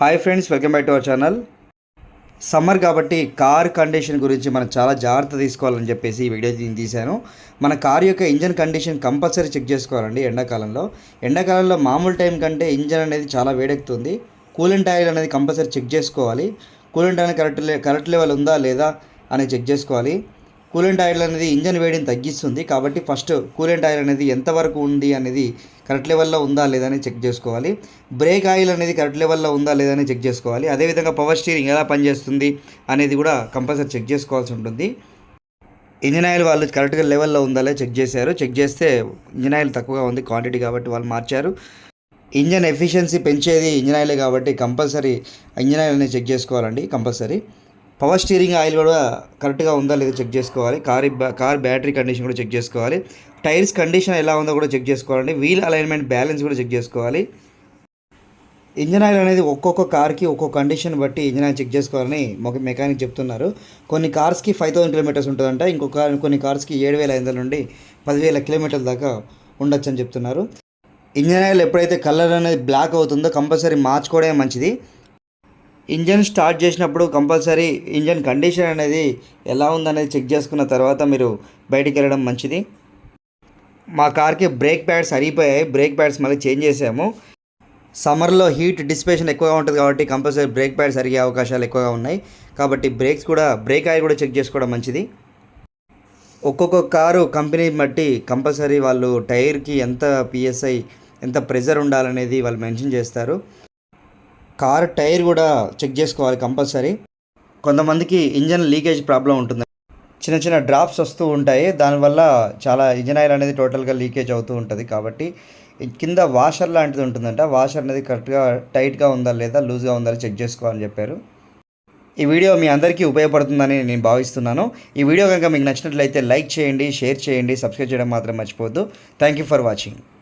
Hi friends welcome back to our channel summer కాబట్టి car condition గురించి మనం చాలా జాగ్రత్త తీసుకోవాలని చెప్పేసి ఈ వీడియో నేను తీశాను. మన కార్ యొక్క ఇంజన్ కండిషన్ కంపల్సరీ చెక్ చేసుకోవాలండి ఎండాకాలంలో. ఎండాకాలంలో మామూలు టైం కంటే ఇంజన్ అనేది చాలా వేడెక్కుతుంది. కూలెంట్ ఆయిల్ అనేది కంపల్సరీ చెక్ చేసుకోవాలి. Coolant oil correct correct level ఉందా లేదా అనేది చెక్ చేసుకోవాలి. కూలెంట్ ఆయిల్ అనేది ఇంజన్ వేడిని తగ్గిస్తుంది కాబట్టి ఫస్ట్ కూలెంట్ ఆయిల్ అనేది ఎంతవరకు ఉంది అనేది కరెక్ట్ లెవెల్లో ఉందా లేదా అని చెక్ చేసుకోవాలి. బ్రేక్ ఆయిల్ అనేది కరెక్ట్ లెవెల్లో ఉందా లేదా అని చెక్ చేసుకోవాలి. అదేవిధంగా పవర్ స్టీరింగ్ ఎలా పనిచేస్తుంది అనేది కూడా కంపల్సరీ చెక్ చేసుకోవాల్సి ఉంటుంది. ఇంజిన్ ఆయిల్ వాళ్ళు కరెక్ట్గా లెవెల్లో ఉందా లేదా చెక్ చేశారు. చెక్ చేస్తే ఇంజిన్ ఆయిల్ తక్కువగా ఉంది క్వాంటిటీ కాబట్టి వాళ్ళు మార్చారు. ఇంజన్ ఎఫిషియన్సీ పెంచేది ఇంజన్ ఆయిలే కాబట్టి కంపల్సరీ ఇంజన్ ఆయిల్ అనేది చెక్ చేసుకోవాలండి కంపల్సరీ. పవర్ స్టీరింగ్ ఆయిల్ కూడా కరెక్ట్గా ఉందా లేదా చెక్ చేసుకోవాలి. కార్ కార్ బ్యాటరీ కండిషన్ కూడా చెక్ చేసుకోవాలి. టైర్స్ కండిషన్ ఎలా ఉందో కూడా చెక్ చేసుకోవాలండి. వీల్ అలైన్మెంట్ బ్యాలెన్స్ కూడా చెక్ చేసుకోవాలి. ఇంజన్ ఆయిల్ అనేది ఒక్కొక్క కార్కి ఒక్కొక్క కండిషన్ బట్టి ఇంజన్ ఆయిల్ చెక్ చేసుకోవాలని ఒక మెకానిక్ చెప్తున్నారు. కొన్ని కార్స్కి ఫైవ్ థౌసండ్ కిలోమీటర్స్ ఉంటుందంట. ఇంకొక కొన్ని కార్స్కి ఏడు వేల ఐదు వందల నుండి పదివేల కిలోమీటర్ల దాకా ఉండొచ్చని చెప్తున్నారు. ఇంజన్ ఆయిల్ ఎప్పుడైతే కలర్ అనేది బ్లాక్ అవుతుందో కంపల్సరీ మార్చుకోవడమే మంచిది. ఇంజన్ స్టార్ట్ చేసినప్పుడు కంపల్సరీ ఇంజన్ కండిషన్ అనేది ఎలా ఉందనేది చెక్ చేసుకున్న తర్వాత మీరు బయటికి వెళ్ళడం మంచిది. మా కార్కి బ్రేక్ ప్యాడ్స్ అరిగిపోయాయి బ్రేక్ ప్యాడ్స్ మళ్ళీ చేంజ్ చేసాము. సమ్మర్లో హీట్ డిస్పేషన్ ఎక్కువగా ఉంటుంది కాబట్టి కంపల్సరీ బ్రేక్ ప్యాడ్స్ అరిగే అవకాశాలు ఎక్కువగా ఉన్నాయి. కాబట్టి బ్రేక్స్ కూడా బ్రేక్ ఆయిల్ కూడా చెక్ చేసుకోవడం మంచిది. ఒక్కొక్క కారు కంపెనీ బట్టి కంపల్సరీ వాళ్ళు టైర్కి ఎంత పిఎస్ఐ ఎంత ప్రెజర్ ఉండాలనేది వాళ్ళు మెన్షన్ చేస్తారు. కార్ టైర్ కూడా చెక్ చేసుకోవాలి కంపల్సరీ. కొంతమందికి ఇంజన్ లీకేజ్ ప్రాబ్లం ఉంటుంది. చిన్న చిన్న డ్రాప్స్ వస్తూ ఉంటాయి. దానివల్ల చాలా ఇంజన్ ఆయిల్ అనేది టోటల్గా లీకేజ్ అవుతూ ఉంటుంది కాబట్టి కింద వాషర్ లాంటిది ఉంటుందంట. వాషర్ అనేది కరెక్ట్గా టైట్గా ఉందా లేదా లూజ్గా ఉందా చెక్ చేసుకోవాలని చెప్పారు. ఈ వీడియో మీ అందరికీ ఉపయోగపడుతుందని నేను భావిస్తున్నాను. ఈ వీడియో కనుక మీకు నచ్చినట్లయితే లైక్ చేయండి షేర్ చేయండి సబ్స్క్రైబ్ చేయడం మాత్రం మర్చిపోవద్దు. Thank you for watching